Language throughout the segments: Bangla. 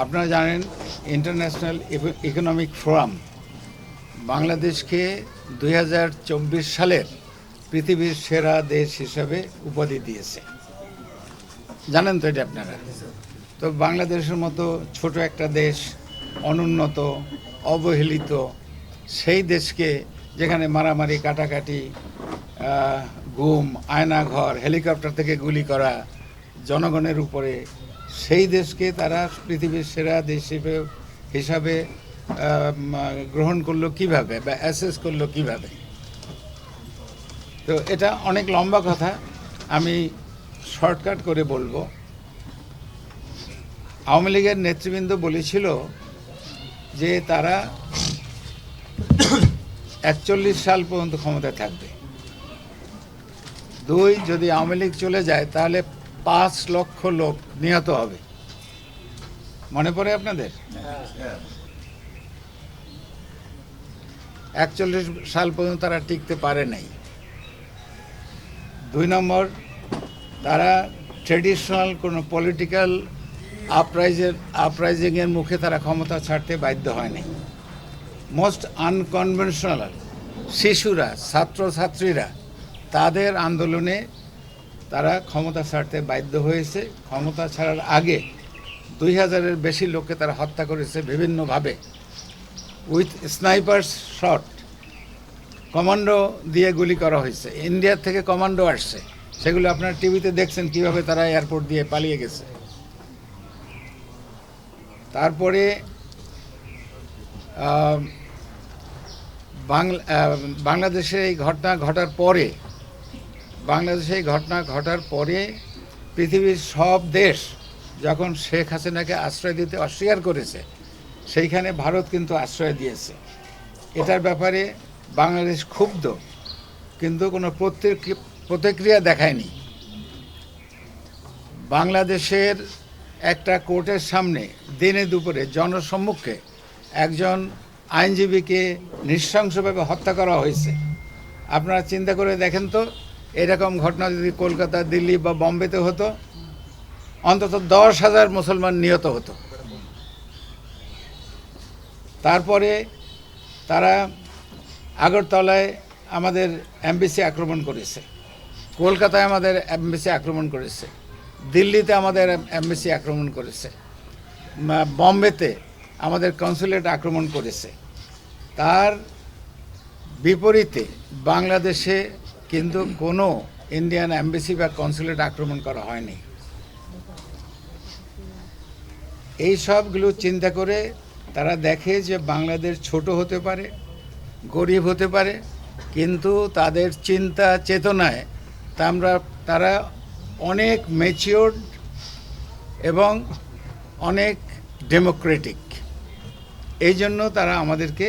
আপনারা জানেন ইন্টারন্যাশনাল ইকোনমিক ফোরাম বাংলাদেশকে দুই হাজার চব্বিশ সালের পৃথিবীর সেরা দেশ হিসাবে উপাধি দিয়েছে। জানেন তো এটা আপনারা? তো বাংলাদেশের মতো ছোট একটা দেশ, অনুন্নত, অবহেলিত, সেই দেশকে যেখানে মারামারি, কাটাকাটি গুম, আয়নাঘর, হেলিকপ্টার থেকে গুলি করা জনগণের উপরে সেই দেশকে তারা পৃথিবীর সেরা দেশ হিসেবে, হিসাবে গ্রহণ করল কীভাবে বা অ্যাসেস করল কীভাবে? তো এটা অনেক লম্বা কথা। আমি শর্টকাট করে বলব। আওয়ামী লীগের নেতৃবৃন্দ বলেছিল যে তারা একচল্লিশ সাল পর্যন্ত ক্ষমতায় থাকবে। দুই, যদি আওয়ামী লীগ চলে যায়, তাহলে পাঁচ লক্ষ লোক নিহত হবে। মনে পড়ে আপনাদের? একচল্লিশ সাল পর্যন্ত তারা টিকতে পারে নাই। দুই নম্বর, তারা ট্রেডিশনাল কোনো পলিটিক্যাল আপরাইজের আপরাইজিংয়ের মুখে তারা ক্ষমতা ছাড়তে বাধ্য হয়নি মোস্ট আনকনভেনশনাল শিশুরা, ছাত্রছাত্রীরা তাদের আন্দোলনে তারা ক্ষমতা ছাড়তে বাধ্য হয়েছে। ক্ষমতা ছাড়ার আগে দুই হাজারের বেশি লোককে তারা হত্যা করেছে বিভিন্নভাবে। উইথ স্নাইপার শট কমান্ডো দিয়ে গুলি করা হয়েছে। ইন্ডিয়ার থেকে কমান্ডো আসছে। সেগুলো আপনার টিভিতে দেখছেন কীভাবে তারা এয়ারপোর্ট দিয়ে পালিয়ে গেছে। তারপরে বাংলাদেশে এই ঘটনা ঘটার পরে বাংলাদেশে এই ঘটনা ঘটার পরে পৃথিবীর সব দেশ যখন শেখ হাসিনাকে আশ্রয় দিতে অস্বীকার করেছে, সেইখানে ভারত কিন্তু আশ্রয় দিয়েছে। এটার ব্যাপারে বাংলাদেশ ক্ষুব্ধ, কিন্তু কোনো প্রতিক্রিয়া দেখায়নি। বাংলাদেশের একটা কোর্টের সামনে দিনে দুপুরে জনসম্মুখে একজন আইনজীবীকে নৃশংসভাবে হত্যা করা হয়েছে। আপনারা চিন্তা করে দেখেন তো এরকম ঘটনা যদি কলকাতা, দিল্লি বা বম্বেতে হতো, অন্তত দশ হাজার মুসলমান নিহত হতো। তারপরে তারা আগরতলায় আমাদের এমবিসি আক্রমণ করেছে। কলকাতায় আমাদের এমবিসি আক্রমণ করেছে। দিল্লিতে আমাদের এমবিসি আক্রমণ করেছে। বম্বেতে আমাদের কনসুলেট আক্রমণ করেছে। তার বিপরীতে বাংলাদেশে কিন্তু কোনো ইন্ডিয়ান এমবেসি বা কনসুলেট আক্রমণ করা হয়নি। এই সবগুলো চিন্তা করে তারা দেখে যে বাংলাদেশ ছোট হতে পারে, গরিব হতে পারে, কিন্তু তাদের চিন্তা চেতনায় তা আমরা, তারা অনেক ম্যাচিওর্ড এবং অনেক ডেমোক্রেটিক এই জন্য তারা আমাদেরকে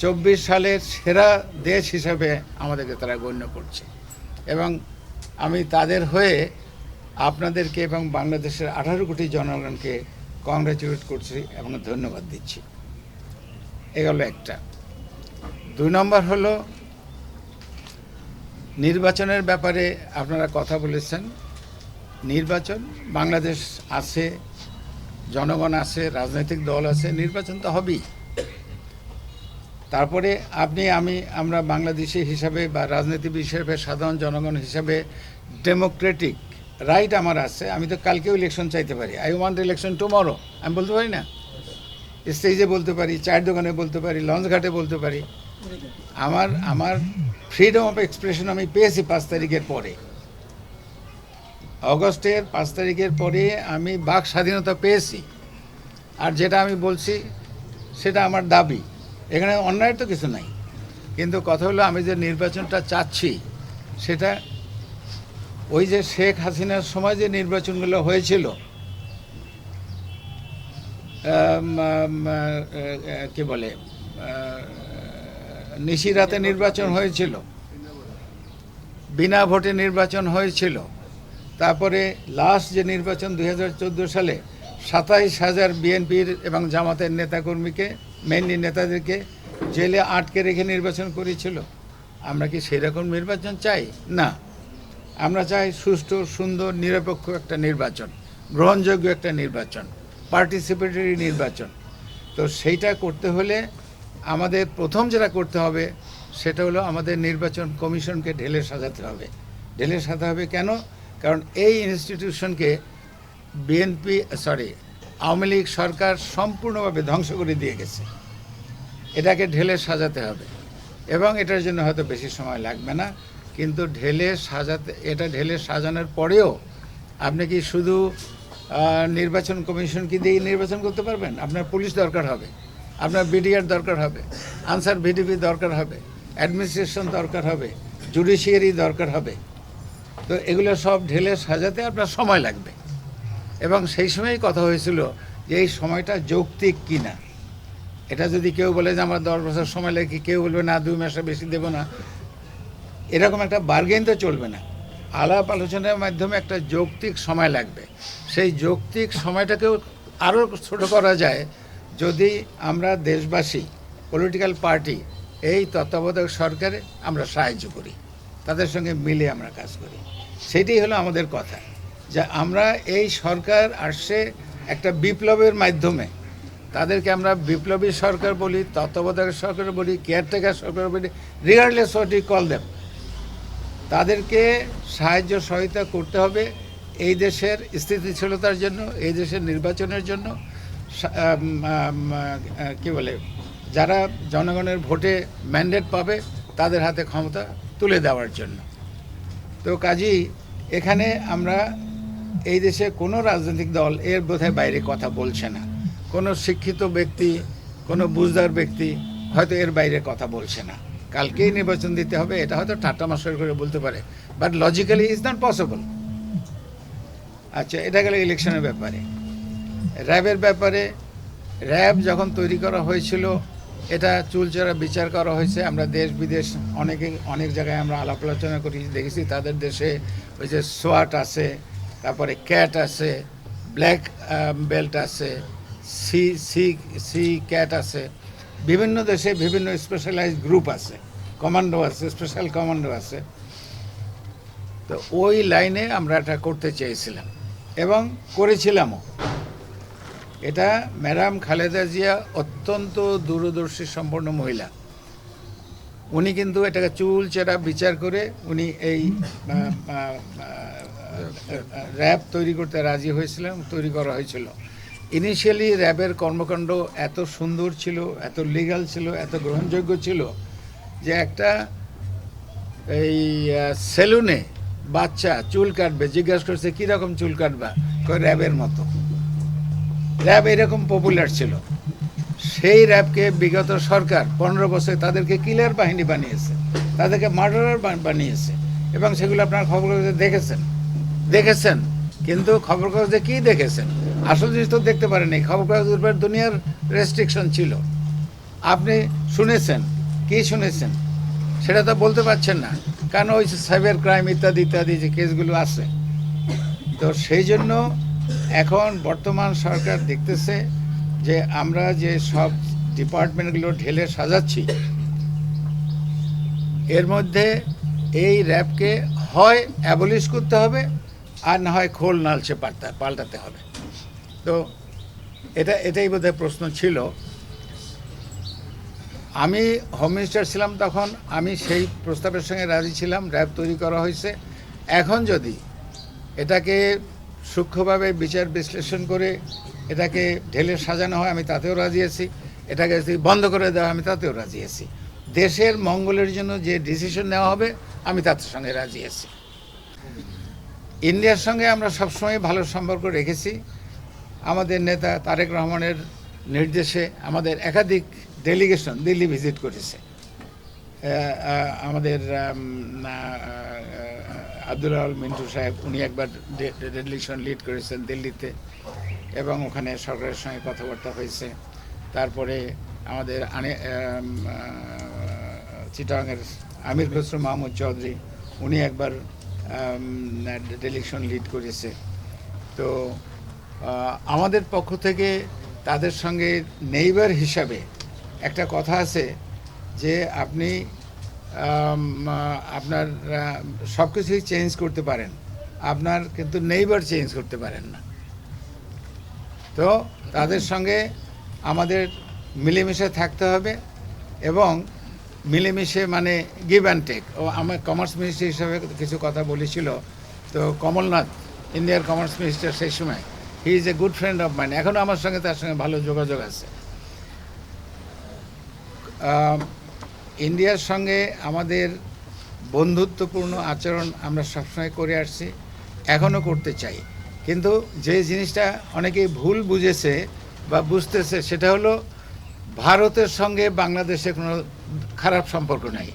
চব্বিশ সালের সেরা দেশ হিসাবে আমাদেরকে তারা গণ্য করছে। এবং আমি তাদের হয়ে আপনাদেরকে এবং বাংলাদেশের আঠারো কোটি জনগণকে কংগ্রাচুলেট করছি এবং ধন্যবাদ দিচ্ছি। এ একটা। দুই নম্বর হলো, নির্বাচনের ব্যাপারে আপনারা কথা বলেছেন। নির্বাচন, বাংলাদেশ আছে, জনগণ আছে, রাজনৈতিক দল আছে, নির্বাচন তো হবেই। তারপরে আপনি, আমি, আমরা বাংলাদেশি হিসাবে বা রাজনীতিবিদ হিসাবে, সাধারণ জনগণ হিসাবে ডেমোক্রেটিক রাইট আমার আছে। আমি তো কালকেও ইলেকশন চাইতে পারি। আই ওয়ান্ট ইলেকশন টুমরো আমি বলতে পারি না? স্টেজে বলতে পারি, চায়ের দোকানে বলতে পারি লঞ্চ ঘাটে বলতে পারি। আমার আমার ফ্রিডম অফ এক্সপ্রেশন আমি পেয়েছি পাঁচ তারিখের পরে। অগস্টের পাঁচ তারিখের পরে আমি বাক স্বাধীনতা পেয়েছি। আর যেটা আমি বলছি, সেটা আমার দাবি। এখানে অন্যায়ের তো কিছু নাই। কিন্তু কথা হলো আমি যে নির্বাচনটা চাচ্ছি, সেটা ওই যে শেখ হাসিনার সময় যে নির্বাচনগুলো হয়েছিল কি বলে নিশিরাতে নির্বাচন হয়েছিল, বিনা ভোটে নির্বাচন হয়েছিল, তারপরে লাস্ট যে নির্বাচন দু হাজার চোদ্দ সালে সাতাইশ হাজার বিএনপির এবং জামাতের নেতাকর্মীকে মেনলি নেতাদেরকে জেলে আটকে রেখে নির্বাচন করেছিল। আমরা কি সেরকম নির্বাচন চাই? না। আমরা চাই সুষ্ঠু, সুন্দর, নিরপেক্ষ একটা নির্বাচন, গ্রহণযোগ্য একটা নির্বাচন পার্টিসিপেটরি নির্বাচন। তো সেইটা করতে হলে আমাদের প্রথম যেটা করতে হবে, সেটা হলো আমাদের নির্বাচন কমিশনকে ঢেলে সাজাতে হবে। ঢেলে সাজাতে হবে কেন? কারণ এই ইনস্টিটিউশনকে বিএনপি সরি আওয়ামী লীগ সরকার সম্পূর্ণভাবে ধ্বংস করে দিয়ে গেছে। এটাকে ঢেলে সাজাতে হবে। এবং এটার জন্য হয়তো বেশি সময় লাগবে না। কিন্তু ঢেলে সাজাতে, এটা ঢেলে সাজানোর পরেও আপনি কি শুধু নির্বাচন কমিশনকে দিয়ে নির্বাচন করতে পারবেন? আপনার পুলিশ দরকার হবে। আপনার বিডিআর দরকার হবে। আনসার ভিডিপি দরকার হবে। অ্যাডমিনিস্ট্রেশন দরকার হবে। জুডিশিয়ারি দরকার হবে। তো এগুলো সব ঢেলে সাজাতে আপনার সময় লাগবে। এবং সেই সময়ই কথা হয়েছিল যে এই সময়টা যৌক্তিক কিনা। এটা যদি কেউ বলে যে আমার দশ বছর সময় লাগে, কেউ বলবে, না, দুই মাসে বেশি দেবো না। এরকম একটা বার্গেন তো চলবে না। আলাপ আলোচনার মাধ্যমে একটা যৌক্তিক সময় লাগবে। সেই যৌক্তিক সময়টাকেও আরও ছোট করা যায় যদি আমরা দেশবাসী পলিটিক্যাল পার্টি এই তত্ত্বাবধায়ক সরকারে আমরা সাহায্য করি। তাদের সঙ্গে মিলে আমরা কাজ করি। সেটাই হলো আমাদের কথা। যে আমরা এই সরকার আসছে একটা বিপ্লবের মাধ্যমে। তাদেরকে আমরা বিপ্লবী সরকার বলি, তত্ত্বাবধায়ক সরকার বলি কেয়ারটেকার সরকার বলি regardless what you call them তাদেরকে সাহায্য সহায়তা করতে হবে এই দেশের স্থিতিশীলতার জন্য, এই দেশের নির্বাচনের জন্য। কি বলে, যারা জনগণের ভোটে ম্যান্ডেট পাবে, তাদের হাতে ক্ষমতা তুলে দেওয়ার জন্য। তো কাজী, এখানে আমরা এই দেশে কোনো রাজনৈতিক দল এর বোধহয় বাইরে কথা বলছে না। কোনো শিক্ষিত ব্যক্তি, কোনো বুঝদার ব্যক্তি হয়তো এর বাইরে কথা বলছে না। কালকেই নির্বাচন দিতে হবে, এটা হয়তো ঠাট্টা মাস্টার করে বলতে পারে। But logically is not possible আচ্ছা এটা গেল ইলেকশনের ব্যাপারে। র্যাবের ব্যাপারে, র্যাব যখন তৈরি করা হয়েছিল, এটা চুলচেরা বিচার করা হয়েছে। আমরা দেশ বিদেশ অনেকে, অনেক জায়গায় আমরা আলাপ আলোচনা করি, দেখেছি তাদের দেশে ওই যে সোয়াট আছে তারপরে ক্যাট আছে ব্ল্যাক বেল্ট আছে সি সি সি ক্যাট আছে। বিভিন্ন দেশে বিভিন্ন স্পেশালাইজ গ্রুপ আছে। কমান্ডো আছে স্পেশাল কমান্ডো আছে। তো ওই লাইনে আমরা এটা করতে চেয়েছিলাম এবং করেছিলামও। এটা ম্যাডাম খালেদা জিয়া অত্যন্ত দূরদর্শী সম্পন্ন মহিলা। উনি কিন্তু এটাকে চুল, চেরা, বিচার করে উনি এই র্যাব তৈরি করতে রাজি হয়েছিলাম, তৈরি করা হয়েছিল। ইনিশিয়ালি র্যাবের কর্মকাণ্ড এত সুন্দর ছিল, এত লিগাল ছিল, এত গ্রহণযোগ্য ছিল যে একটা এই সেলুনে বাচ্চা চুল কাটবে, জিজ্ঞাসা করছে কীরকম চুল কাটবা? র্যাবের মতো। র্যাব এরকম পপুলার ছিল। সেই র্যাবকে বিগত সরকার পনেরো বছর তাদেরকে কিলার বাহিনী বানিয়েছে, তাদেরকে মার্ডারার বানিয়েছে এবং সেগুলো আপনার খবর দেখেছেন। দেখেছেন। কিন্তু খবর কাগজে কী দেখেছেন? আসল জিনিস তো দেখতে পারেনি খবর কাগজের দুনিয়ার রেস্ট্রিকশন ছিল। আপনি শুনেছেন। কি শুনেছেন? সেটা তো বলতে পারছেন না। কারণ ওই সাইবার ক্রাইম ইত্যাদি ইত্যাদি যে কেসগুলো আছে। তো সেই জন্য এখন বর্তমান সরকার দেখতেছে যে আমরা যে সব ডিপার্টমেন্টগুলো ঢেলে সাজাচ্ছি, এর মধ্যে এই র্যাবকে হয় অ্যাবলিশ করতে হবে আর না হয় খোল নালচে পাল্টা, পাল্টাতে হবে। তো এটা, এটাই বোধহয় প্রশ্ন ছিল। আমি হোম মিনিস্টার ছিলাম তখন, আমি সেই প্রস্তাবের সঙ্গে রাজি ছিলাম, র্যাব তৈরি করা হয়েছে। এখন যদি এটাকে সূক্ষ্মভাবে বিচার বিশ্লেষণ করে এটাকে ঢেলে সাজানো হয়, আমি তাতেও রাজি আছি। এটাকে যদি বন্ধ করে দেওয়া আমি তাতেও রাজি আছি। দেশের মঙ্গলের জন্য যে ডিসিশন নেওয়া হবে, আমি তাদের সঙ্গে রাজি আছি। ইন্ডিয়ার সঙ্গে আমরা সবসময় ভালো সম্পর্ক রেখেছি। আমাদের নেতা তারেক রহমানের নির্দেশে আমাদের একাধিক ডেলিগেশন দিল্লি ভিজিট করেছে। আমাদের আব্দুল আল মিন্টু সাহেব, উনি একবার ডেলিগেশন লিড করেছেন দিল্লিতে এবং ওখানে সরকারের সঙ্গে কথাবার্তা হয়েছে। তারপরে আমাদের আনে চিটাগাংয়ের আমির খসরু মাহমুদ চৌধুরী, উনি একবার ডেলিগেশন লিড করেছে। তো আমাদের পক্ষ থেকে তাদের সঙ্গে নেইবার হিসাবে একটা কথা আছে যে আপনি আপনার সব কিছুই চেঞ্জ করতে পারেন। আপনার কিন্তু নেইবার চেঞ্জ করতে পারেন না। তো, তাদের সঙ্গে আমাদের মিলেমিশে থাকতে হবে এবং মিলেমিশে মানে গিভ অ্যান্ড টেক ও, আমার কমার্স মিনিস্টার হিসাবে কিছু কথা বলেছিল। তো কমলনাথ ইন্ডিয়ার কমার্স মিনিস্টার সেই সময় he is a good friend of mine এখনও আমার সঙ্গে তার সঙ্গে ভালো যোগাযোগ আছে। ইন্ডিয়ার সঙ্গে আমাদের বন্ধুত্বপূর্ণ আচরণ আমরা সবসময় করে আসছি এখনও করতে চাই। কিন্তু যে জিনিসটা অনেকেই ভুল বুঝেছে বা বুঝতেছে, সেটা হলো ভারতের সঙ্গে বাংলাদেশে কোনো খারাপ সম্পর্ক নাই।